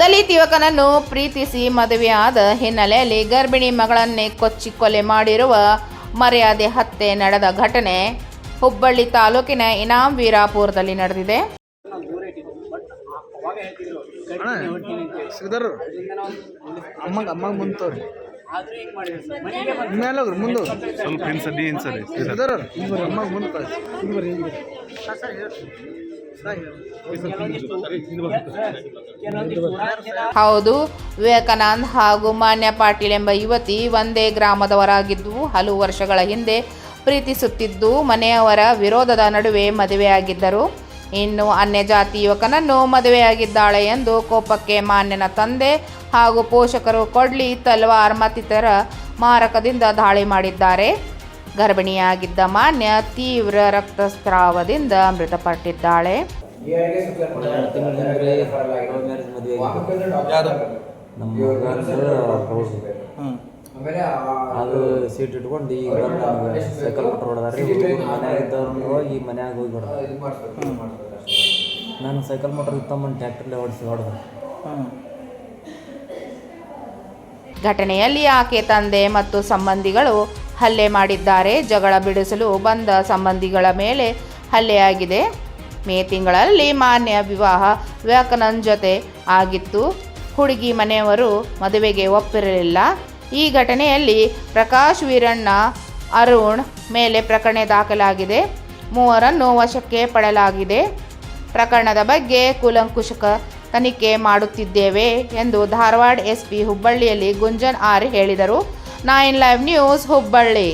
ದಲಿತ ಯುವಕನನ್ನು ಪ್ರೀತಿಸಿ ಮದುವೆಯಾದ ಹಿನ್ನೆಲೆಯಲ್ಲಿ ಗರ್ಭಿಣಿ ಮಗಳನ್ನೇ ಕೊಚ್ಚಿ ಕೊಲೆ ಮಾಡಿರುವ ಮರ್ಯಾದೆ ಹತ್ಯೆ ನಡೆದ ಘಟನೆ ಹುಬ್ಬಳ್ಳಿ ತಾಲೂಕಿನ ಇನಾಂ ವೀರಾಪುರದಲ್ಲಿ ನಡೆದಿದೆ. ಸ್ವಲ್ಪ ಹೌದು, ವಿವೇಕಾನಂದ್ ಹಾಗೂ ಮಾನ್ಯ ಪಾಟೀಲ್ ಎಂಬ ಯುವತಿ ಒಂದೇ ಗ್ರಾಮದವರಾಗಿದ್ದು ಹಲವು ವರ್ಷಗಳ ಹಿಂದೆ ಪ್ರೀತಿಸುತ್ತಿದ್ದು ಮನೆಯವರ ವಿರೋಧದ ನಡುವೆ ಮದುವೆಯಾಗಿದ್ದರು. ಇನ್ನು ಅನ್ಯ ಜಾತಿ ಯುವಕನನ್ನು ಮದುವೆಯಾಗಿದ್ದಾಳೆ ಎಂದು ಕೋಪಕ್ಕೆ ಮಾನ್ಯನ ತಂದೆ ಹಾಗೂ ಪೋಷಕರು ಕೊಡ್ಲಿ, ತಲ್ವಾರ್ ಮತ್ತಿತರ ಮಾರಕದಿಂದ ದಾಳಿ ಮಾಡಿದ್ದಾರೆ. ಗರ್ಭಿಣಿಯಾಗಿದ್ದ ಮಾನ್ಯ ತೀವ್ರ ರಕ್ತಸ್ರಾವದಿಂದ ಮೃತಪಟ್ಟಿದ್ದಾಳೆ. ಅದು ಸೀಟ್ ಇಟ್ಕೊಂಡು ಈಗ ಸೈಕಲ್ ಕೊಟ್ಟು ಹೊಡೆದಾರೆ ಮನ್ಯಾಗ ಇದ್ದವ್ರು ಹೋಗಿ ಮನ್ಯಾಗ ಹೋಗಿ ಹೊಡೆದ ನಾನು ಸೈಕಲ್ ಮೋಟ್ರ್ ಇತ್ತಮ್ಮನ ಟ್ಯಾಕ್ಟ್ರಲ್ಲೇ ಓಡಿಸಿ ಹೊಡೆದ. ಘಟನೆಯಲ್ಲಿ ಆಕೆ ತಂದೆ ಮತ್ತು ಸಂಬಂಧಿಗಳು ಹಲ್ಲೆ ಮಾಡಿದ್ದಾರೆ. ಜಗಳ ಬಿಡಿಸಲು ಬಂದ ಸಂಬಂಧಿಗಳ ಮೇಲೆ ಹಲ್ಲೆಯಾಗಿದೆ ಮೇ ತಿಂಗಳಲ್ಲಿ ಮಾನ್ಯ ವಿವಾಹ ವ್ಯಾಕನನ್ ಜೊತೆ ಆಗಿತ್ತು. ಹುಡುಗಿ ಮನೆಯವರು ಮದುವೆಗೆ ಒಪ್ಪಿರಲಿಲ್ಲ. ಈ ಘಟನೆಯಲ್ಲಿ ಪ್ರಕಾಶ್, ವೀರಣ್ಣ, ಅರುಣ್ ಮೇಲೆ ಪ್ರಕರಣ ದಾಖಲಾಗಿದೆ. ಮೂವರನ್ನು ವಶಕ್ಕೆ ಪಡೆಯಲಾಗಿದೆ. ಪ್ರಕರಣದ ಬಗ್ಗೆ ಕೂಲಂಕುಷಕ ತನಿಖೆ ಮಾಡುತ್ತಿದ್ದೇವೆ ಎಂದು ಧಾರವಾಡ ಎಸ್ಪಿ ಹುಬ್ಬಳ್ಳಿಯಲ್ಲಿ ಗುಂಜನ್ ಆರ್ ಹೇಳಿದರು. Nine live news Hubballi.